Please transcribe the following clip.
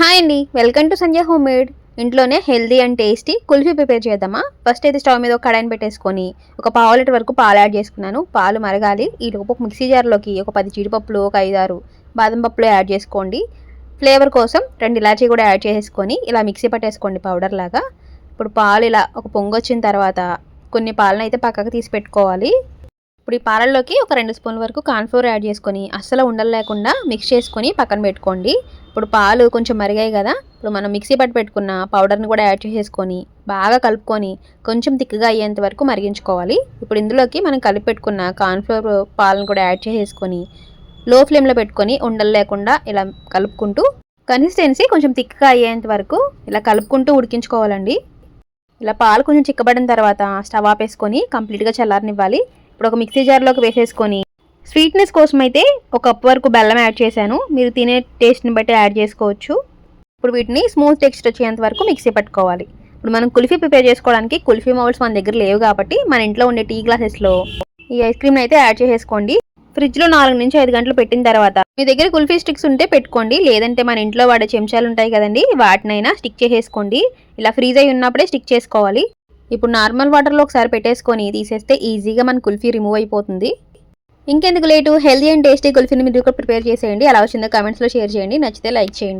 Hi అండి. Welcome to Sanjay home made ఇంట్లోనే healthy and tasty kulfi prepare చేద్దామా? First అయితే స్టవ్ మీద ఒక కడాయిని పెట్టేసుకొని ఒక పావు లీటర్ వరకు పాలు యాడ్ చేసుకున్నాను. పాలు మరగాలి. ఈ లోపు ఒక మిక్సీ జార్లోకి ఒక పది జీడిపప్పులు ఒక ఐదారు బాదం పప్పులు యాడ్ చేసుకోండి. ఫ్లేవర్ కోసం రెండు ఇలాచీ కూడా యాడ్ చేసేసుకొని ఇలా మిక్సీ పట్టేసుకోండి పౌడర్ లాగా. ఇప్పుడు పాలు ఇలా ఒక పొంగు వచ్చిన తర్వాత కొన్ని పాలను అయితే పక్కకు తీసి పెట్టుకోవాలి. ఇప్పుడు ఈ పాలల్లోకి ఒక రెండు స్పూన్ల వరకు కార్న్ఫ్లోర్ యాడ్ చేసుకొని అస్సలు ఉండలు లేకుండా మిక్స్ చేసుకొని పక్కన పెట్టుకోండి. ఇప్పుడు పాలు కొంచెం మరిగాయి కదా. ఇప్పుడు మనం మిక్సీ పట్టు పెట్టుకున్న పౌడర్ని కూడా యాడ్ చేసేసుకొని బాగా కలుపుకొని కొంచెం తిక్కగా అయ్యేంత వరకు మరిగించుకోవాలి. ఇప్పుడు ఇందులోకి మనం కలిపి పెట్టుకున్న కార్న్ఫ్లోర్ పాలను కూడా యాడ్ చేసేసుకొని లో ఫ్లేమ్లో పెట్టుకొని ఉండలు లేకుండా ఇలా కలుపుకుంటూ కన్సిస్టెన్సీ కొంచెం తిక్కగా అయ్యేంత వరకు ఇలా కలుపుకుంటూ ఉడికించుకోవాలండి. ఇలా పాలు కొంచెం చిక్కబడిన తర్వాత స్టవ్ ఆపేసుకొని కంప్లీట్గా చల్లారనివ్వాలి. ఇప్పుడు ఒక మిక్సీ జార్లోకి వేసేసుకొని స్వీట్నెస్ కోసం అయితే ఒక కప్ వరకు బెల్లం యాడ్ చేశాను. మీరు తినే టేస్ట్ని బట్టి యాడ్ చేసుకోవచ్చు. ఇప్పుడు వీటిని స్మూత్ టెక్స్చర్ వచ్చేంత వరకు మిక్సీ పట్టుకోవాలి. ఇప్పుడు మనం కుల్ఫీ ప్రిపేర్ చేసుకోవడానికి కుల్ఫీ మౌల్స్ మన దగ్గర లేవు కాబట్టి మన ఇంట్లో ఉండే టీ గ్లాసెస్లో ఈ ఐస్ క్రీమ్ని అయితే యాడ్ చేసేసుకోండి. ఫ్రిడ్జ్లో నాలుగు నుంచి ఐదు గంటలు పెట్టిన తర్వాత మీ దగ్గర కుల్ఫీ స్టిక్స్ ఉంటే పెట్టుకోండి. లేదంటే మన ఇంట్లో వాడే చెంచాలు ఉంటాయి కదండి వాటినైనా స్టిక్ చేసేసుకోండి. ఇలా ఫ్రీజ్ అయి ఉన్నప్పుడే స్టిక్ చేసుకోవాలి. ఇప్పుడు నార్మల్ వాటర్లో ఒకసారి పెట్టేసుకొని తీసేస్తే ఈజీగా మన కుల్ఫీ రిమూవ్ అయిపోతుంది. ఇంకెందుకు లేటు? హెల్దీ అండ్ టేస్టీ కుల్ఫీని మీరు కూడా ప్రిపేర్ చేసేయండి. అలా వచ్చిందో కామెంట్స్లో షేర్ చేయండి. నచ్చితే లైక్ చేయండి.